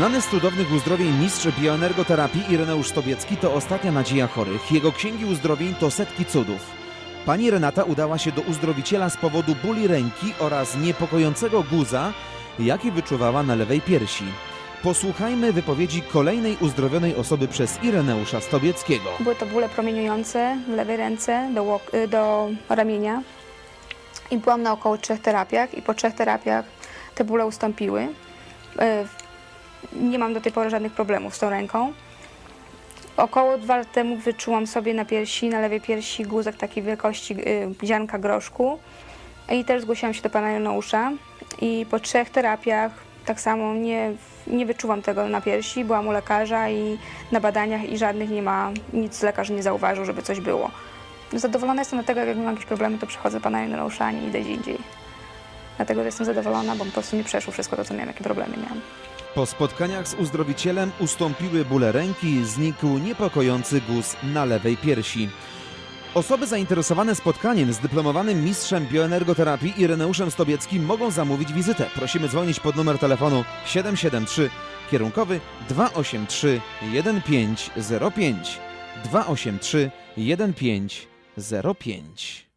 Znany z cudownych uzdrowień mistrz bioenergoterapii Ireneusz Stobiecki to ostatnia nadzieja chorych. Jego księgi uzdrowień to setki cudów. Pani Renata udała się do uzdrowiciela z powodu bóli ręki oraz niepokojącego guza, jaki wyczuwała na lewej piersi. Posłuchajmy wypowiedzi kolejnej uzdrowionej osoby przez Ireneusza Stobieckiego. Były to bóle promieniujące w lewej ręce do, łok- y, do ramienia. I byłam na około trzech terapiach i po trzech terapiach te bóle ustąpiły. Y, Nie mam do tej pory żadnych problemów z tą ręką. Około dwa lat temu wyczułam sobie na piersi, na lewej piersi guzek takiej wielkości y, ziarnka groszku. I też zgłosiłam się do pana Janeusza i po trzech terapiach tak samo nie, nie tego na piersi. Byłam u lekarza i na badaniach i żadnych nie ma, nic lekarz nie zauważył, żeby coś było. Zadowolona jestem dlatego, jak mam jakieś problemy, to przychodzę do pana Janeusza, a nie idę gdzie indziej. Dlatego jestem zadowolona, bo po prostu mi przeszło wszystko to, co miałam, jakie problemy miałam. Po spotkaniach z uzdrowicielem ustąpiły bóle ręki, znikł niepokojący guz na lewej piersi. Osoby zainteresowane spotkaniem z dyplomowanym mistrzem bioenergoterapii Ireneuszem Stobieckim mogą zamówić wizytę. Prosimy dzwonić pod numer telefonu 773 kierunkowy 283 1505 283 1505